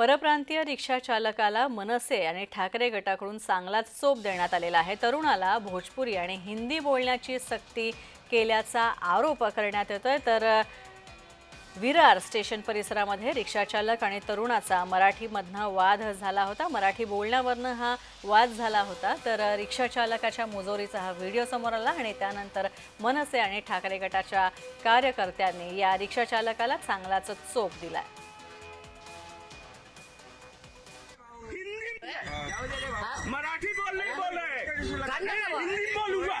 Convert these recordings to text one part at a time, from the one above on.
परप्रांतीय रिक्षा चालकाला मनसे आणि ठाकरे गटाकडून चांगलाच चोप देण्यात आलेला आहे. तरुणाला भोजपुरी आणि हिंदी बोलण्याची सक्ती केल्याचा आरोप करण्यात येतोय. तर विरार स्टेशन परिसरामध्ये रिक्षाचालक आणि तरुणाचा मराठीमधनं वाद झाला होता. मराठी बोलण्यावरनं हा वाद झाला होता. तर रिक्षाचालकाच्या मुजोरीचा हा व्हिडिओ समोर आला आणि त्यानंतर मनसे आणि ठाकरे गटाच्या कार्यकर्त्यांनी या रिक्षाचालकाला चांगलाच चोप दिलाय. मराठी बोल नहीं बोल रहे. हिंदी बोलूंगा।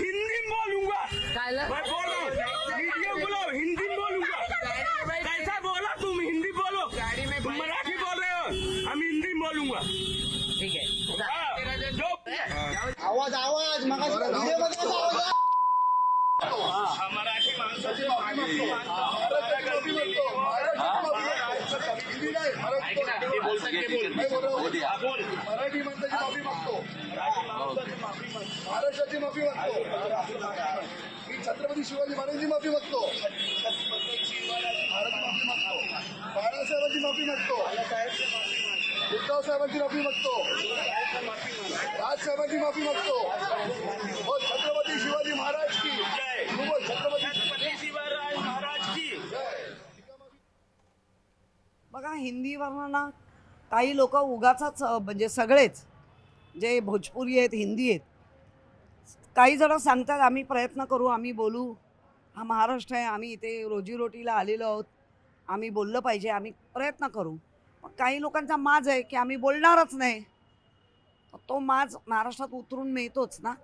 हिंदी बोलूंगा? मैं बोल रहा हूँ। वीडियो बोलो हिंदी बोलूंगा। कैसा बोला तुम हिंदी बोलो। तुम मराठी बोल रहे हो। हम हिंदी बोलूंगा। ठीक. हाँ, आवाज आवाज? हाँ, मराठी माणसाची मराठी महाराष्ट्राची माफी मागतो. मी छत्रपती शिवाजी महाराजांची माफी मागतो. महाराज माफी मागतो. बाळासाहेबांची माफी मागतो. उद्धव साहेबांची माफी मागतो. राजसाहेबांची माफी मागतो. हो छत्रपती शिवाजी महाराज की. बोल छत्रपती महाराज की. बघा हिंदीवरनं ना काही लोक उगाचाच म्हणजे सगळेच जे भोजपुरी आहेत हिंदी आहेत काही जण सांगतात आम्ही प्रयत्न करू आम्ही बोलू. हा महाराष्ट्र आहे आम्ही इथे रोजीरोटीला आलेलो आहोत. आम्ही बोललं पाहिजे आम्ही प्रयत्न करू. पण काही लोकांचा माज आहे की आम्ही बोलणारच नाही. तो माज महाराष्ट्रात उतरून मिळतोच ना.